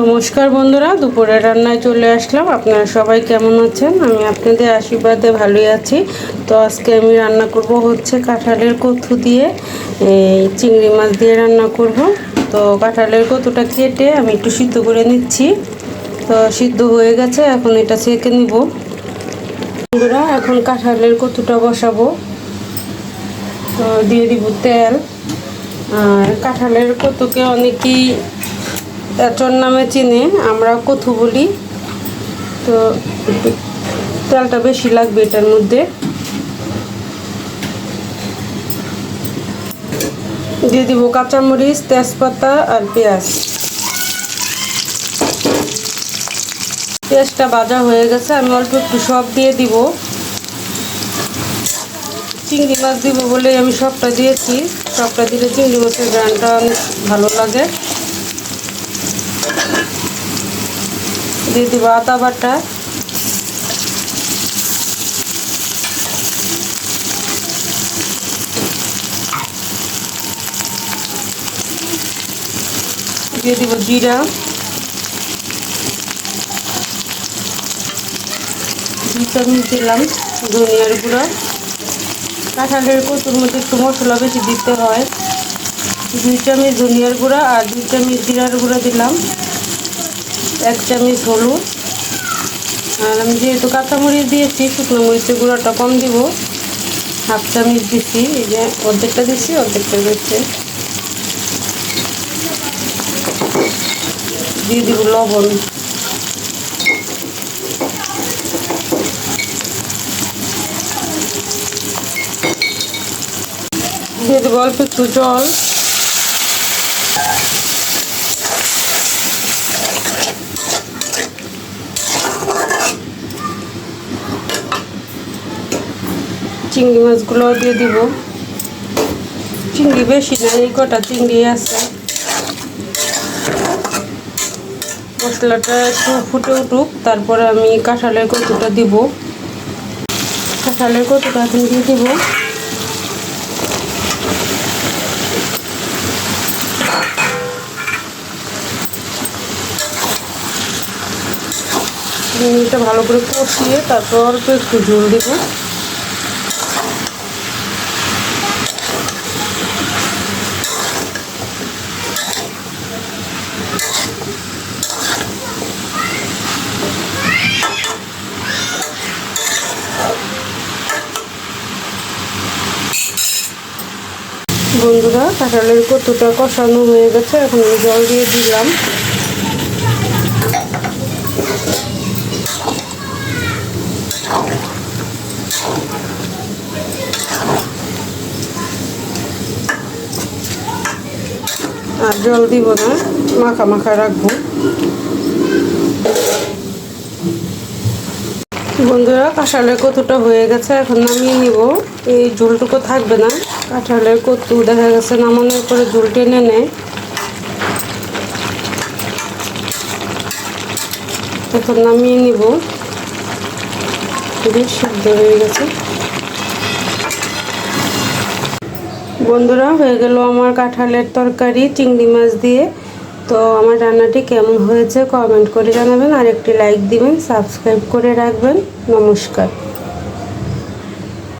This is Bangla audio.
নমস্কার বন্ধুরা দুপুরে রান্নায় চলে আসলাম। আপনারা সবাই কেমন আছেন? আমি আপনাদের আশীর্বাদে ভালোই আছি। তো আজকে আমি রান্না করব হচ্ছে কাঁঠালের কথু দিয়ে, এই চিংড়ি মাছ দিয়ে রান্না করব। তো কাঁঠালের কতুটা কেটে আমি একটু সিদ্ধ করে নিচ্ছি। তো সিদ্ধ হয়ে গেছে, এখন এটা ছেঁকে নিব। বন্ধুরা, এখন কাঁঠালের কতুটা বসাবো। তো দিয়ে দিব তেল। আর কাঁঠালের কতুকে অনেকেই এচর নামে চিনে, আমরা কথু বলি। তো তেলটা বেশি লাগবে এটার মধ্যে। দিয়ে দিব কাঁচামরিচ, তেজপাতা আর পেঁয়াজ। পেঁয়াজটা ভাজা হয়ে গেছে, আমি অল্প একটু সব দিয়ে দিব। চিংড়ি মাছ দিব বলে আমি সবটা দিয়েছি। সবটা দিলে চিংড়ি মাছের গ্রানটা অনেক ভালো লাগে। দিয়ে দিব আদা বাটা। দিয়ে দিব জিরা। চামচ দিলাম ধনিয়ার গুঁড়া। কাঁঠালের কচুর মধ্যে একটু মশলা বেশি দিতে হয়। দুই চামচ ধনিয়ার গুঁড়া আর দুই চামচ জিরার গুঁড়া দিলাম। এক চামচ হলুদ। আর আমি যেহেতু কাঁচামরিচ দিয়েছি, শুকনো মরিচের গুঁড়াটা কম দিব। হাফ চামচ দিচ্ছি এই যে অর্ধেকটা দিচ্ছি অর্ধেকটা রয়েছে দিয়ে দিব লবণ। দিয়ে দেবো অল্প একটু জল। চিংড়ি মাছগুলো দিয়ে দিব। চিংড়ি বেশি না, এই কটা চিংড়ি আছে। মশলাটা একটু ফুটে উঠুক, তারপরে আমি কাঁঠালের কচুটা দিব। কাঁঠালের কচুটা এখন দিয়ে দিব। এটা ভালো করে কষিয়ে তারপর অল্প একটু ঝোল দিব। বন্ধুরা, কাঁঠালের কতটা কষানো হয়ে গেছে, এখন জল দিয়ে দিলাম। আর জল দিব না, মাখা মাখা রাখব। বন্ধুরা, কাঁঠালের কতুটা হয়ে গেছে, এখন নামিয়ে নিব। এই ঝোলটুকু থাকবে না, কাঁঠালের কতু দেখা গেছে নামানোর পরে ঝোল টেনে নেয়। এখন নামিয়ে নিব। বেশ সিদ্ধ হয়ে গেছে। বন্ধুরা, হয়ে গেল আমার কাঁঠালের তরকারি, চিংড়ি মাছ দিয়ে। তো আমার রান্নাটি কেমন হয়েছে কমেন্ট করে জানাবেন। আর একটি লাইক দিবেন সাবস্ক্রাইব করে রাখবেন। নমস্কার।